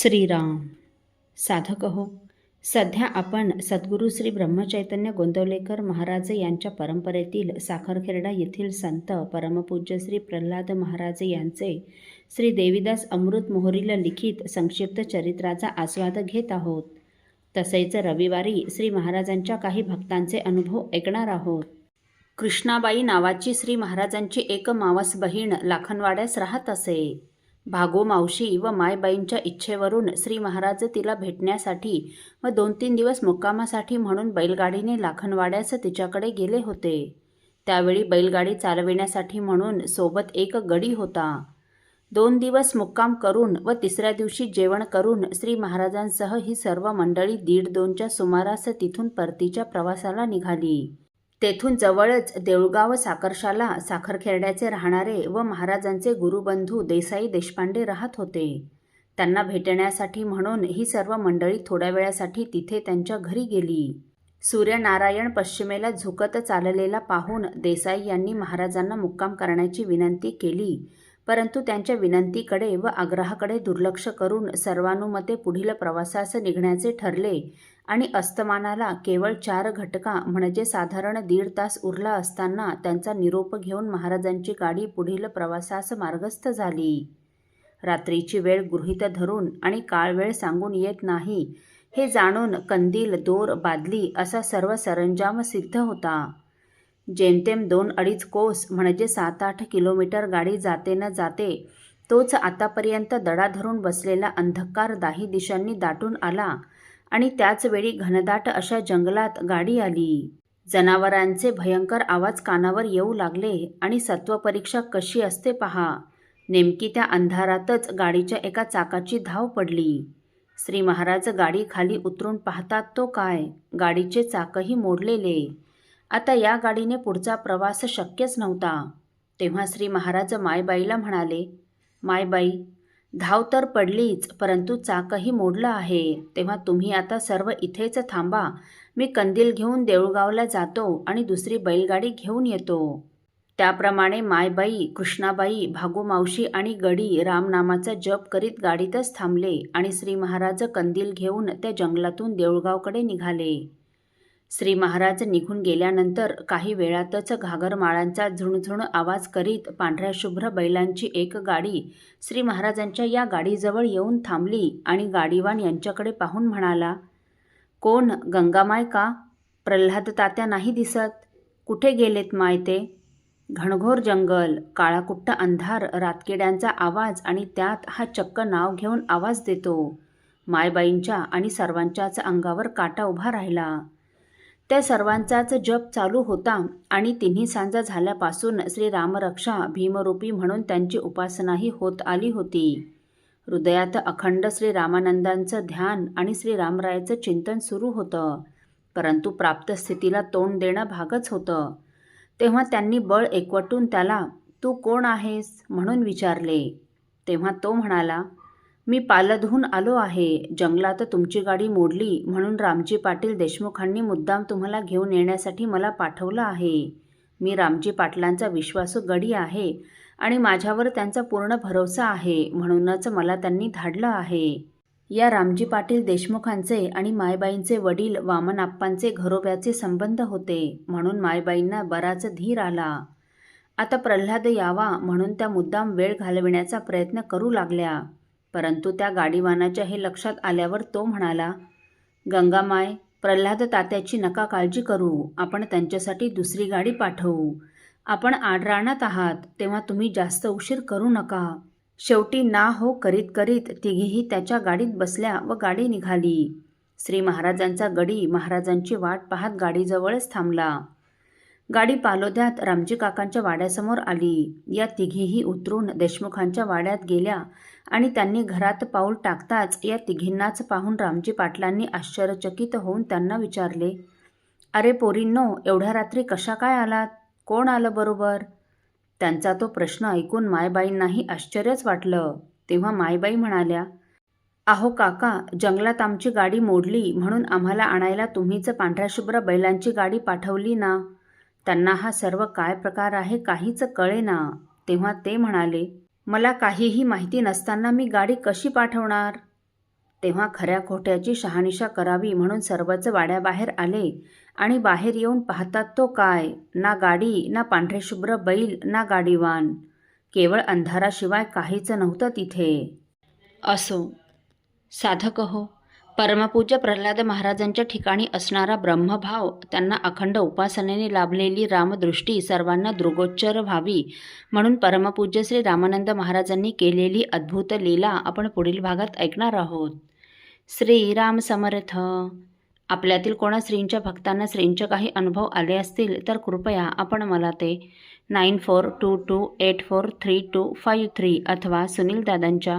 श्रीराम। साधक हो सध्या आपण सद्गुरू श्री ब्रह्मचैतन्य गोंदवलेकर महाराज यांच्या परंपरेतील साखरखेरडा येथील संत परमपूज्य श्री प्रल्हाद महाराज यांचे श्री देवीदास अमृत मोहरीला लिखित संक्षिप्त चरित्राचा आस्वाद घेत आहोत. तसेच रविवारी श्री महाराजांच्या काही भक्तांचे अनुभव ऐकणार आहोत. कृष्णाबाई नावाची श्री महाराजांची एक मावस बहीण लाखनवाड्यास राहत असे. भागो मावशी व मायबाईंच्या इच्छेवरून श्री महाराज तिला भेटण्यासाठी व दोन तीन दिवस मुक्कामासाठी म्हणून बैलगाडीने लाखनवाड्यास तिच्याकडे गेले होते. त्यावेळी बैलगाडी चालविण्यासाठी म्हणून सोबत एक गडी होता. दोन दिवस मुक्काम करून व तिसऱ्या दिवशी जेवण करून श्री महाराजांसह ही सर्व मंडळी दीड दोनच्या सुमारास तिथून परतीच्या प्रवासाला निघाली. तेथून जवळच देऊळगाव साखरशाला साखरखेरड्याचे राहणारे व महाराजांचे गुरुबंधू देसाई देशपांडे राहत होते. त्यांना भेटण्यासाठी म्हणून ही सर्व मंडळी थोड्या वेळासाठी तिथे त्यांच्या घरी गेली. सूर्यनारायण पश्चिमेला झुकत चाललेला पाहून देसाई यांनी महाराजांना मुक्काम करण्याची विनंती केली. परंतु त्यांच्या विनंतीकडे व आग्रहाकडे दुर्लक्ष करून सर्वानुमते पुढील प्रवासास निघण्याचे ठरले आणि अस्तमानाला केवळ चार घटका म्हणजे साधारण दीड तास उरला असताना त्यांचा निरोप घेऊन महाराजांची गाडी पुढील प्रवासास मार्गस्थ झाली. रात्रीची वेळ गृहीत धरून आणि काळ वेळ सांगून येत नाही हे जाणून कंदील दोर बादली असा सर्व सरंजाम सिद्ध होता. जेमतेम दोन अडीच कोस म्हणजे सात आठ किलोमीटर गाडी जाते न जाते तोच आतापर्यंत दडा धरून बसलेला अंधकार दाही दिशांनी दाटून आला आणि त्याचवेळी घनदाट अशा जंगलात गाडी आली. जनावरांचे भयंकर आवाज कानावर येऊ लागले आणि सत्वपरीक्षा कशी असते पहा. नेमकी त्या अंधारातच गाडीच्या एका चाकाची धाव पडली. श्री महाराज गाडी खाली उतरून पाहतात तो काय? गाडीचे चाकही मोडलेले. आता या गाडीने पुढचा प्रवास शक्यच नव्हता. तेव्हा श्री महाराज मायबाईला म्हणाले मायबाई धाव तर पडलीच परंतु चाकही मोडलं आहे. तेव्हा तुम्ही आता सर्व इथेच थांबा. मी कंदील घेऊन देऊळगावला जातो आणि दुसरी बैलगाडी घेऊन येतो. त्याप्रमाणे मायबाई कृष्णाबाई भागोमावशी आणि गडी रामनामाचा जप करीत गाडीतच थांबले आणि श्री महाराज कंदील घेऊन त्या जंगलातून देऊळगावकडे निघाले. श्री महाराज निघून गेल्यानंतर काही वेळातच घागरमाळांचा झुणझुण आवाज करीत पांढऱ्या शुभ्र बैलांची एक गाडी श्री महाराजांच्या या गाडीजवळ येऊन थांबली आणि गाडीवान यांच्याकडे पाहून म्हणाला कोण गंगामाय का? प्रल्हाद तात्या नाही दिसत. कुठे गेलेत माय ते? घणघोर जंगल काळाकुट्ट अंधार रातकिड्यांचा आवाज आणि त्यात हा चक्क नाव घेऊन आवाज देतो. मायबाईंच्या आणि सर्वांच्याच अंगावर काटा उभा राहिला. त्या सर्वांचाच जप चालू होता आणि तिन्ही सांजा झाल्यापासून श्री रामरक्षा भीमरूपी म्हणून त्यांची उपासनाही होत आली होती. हृदयात अखंड श्री रामानंदांचं ध्यान आणि श्री रामरायाचं चिंतन सुरू होतं. परंतु प्राप्त स्थितीला तोंड देणं भागच होतं. तेव्हा त्यांनी बळ एकवटून त्याला तू कोण आहेस? म्हणून विचारले. तेव्हा तो म्हणाला मी पालधून आलो आहे. जंगलात तुमची गाडी मोडली म्हणून रामजी पाटील देशमुखांनी मुद्दाम तुम्हाला घेऊन येण्यासाठी मला पाठवलं आहे. मी रामजी पाटलांचा विश्वासू गडी आहे आणि माझ्यावर त्यांचा पूर्ण भरोसा आहे म्हणूनच मला त्यांनी धाडलं आहे. या रामजी पाटील देशमुखांचे आणि मायबाईंचे वडील वामनाप्पांचे घरोब्याचे संबंध होते म्हणून मायबाईंना बराच धीर आला. आता प्रल्हाद यावा म्हणून त्या मुद्दाम वेळ घालविण्याचा प्रयत्न करू लागल्या. परंतु त्या गाडीवानाच्या हे लक्षात आल्यावर तो म्हणाला गंगामाय प्रल्हाद तात्याची नका काळजी करू. आपण त्यांच्यासाठी दुसरी गाडी पाठवू. आपण आडराणात आहात तेव्हा तुम्ही जास्त उशीर करू नका. शेवटी ना हो करीत करीत तिघीही त्याच्या गाडीत बसल्या व गाडी निघाली. श्री महाराजांचा गडी महाराजांची वाट पाहत गाडीजवळच थांबला. गाडी पालोद्यात रामजी काकांच्या वाड्यासमोर आली. या तिघीही उतरून देशमुखांच्या वाड्यात गेल्या आणि त्यांनी घरात पाऊल टाकताच या तिघींनाच पाहून रामजी पाटलांनी आश्चर्यचकित होऊन त्यांना विचारले अरे पोरींनो एवढ्या रात्री कशा काय आलात? कोण आलं बरोबर? त्यांचा तो प्रश्न ऐकून मायबाईंनाही आश्चर्यच वाटलं. तेव्हा मायबाई म्हणाल्या अहो काका जंगलात आमची गाडी मोडली म्हणून आम्हाला आणायला तुम्हीच पांढऱ्याशुभ्र बैलांची गाडी पाठवली ना? त्यांना हा सर्व काय प्रकार आहे काहीच कळेना तेव्हा ते म्हणाले मला काहीही माहिती नसताना मी गाडी कशी पाठवणार? तेव्हा खऱ्या खोट्याची शहानिशा करावी म्हणून सर्वच वाड्याबाहेर आले आणि बाहेर येऊन पाहतात तो काय? ना गाडी ना पांढरेशुभ्र बैल ना गाडीवान. केवळ अंधाराशिवाय काहीच नव्हतं तिथे. असो. साधक हो. परमपूज्य प्रल्हाद महाराजांच्या ठिकाणी असणारा ब्रह्मभाव त्यांना अखंड उपासनेने लाभलेली रामदृष्टी सर्वांना दृगोच्चर व्हावी म्हणून परमपूज्य श्री रामानंद महाराजांनी केलेली अद्भुत लीला आपण पुढील भागात ऐकणार आहोत. श्रीराम समर्थ. आपल्यातील कोणा श्रींच्या भक्तांना श्रींचे काही अनुभव आले असतील तर कृपया आपण मला ते nine four two two eight four three two five three अथवा सुनील दादांच्या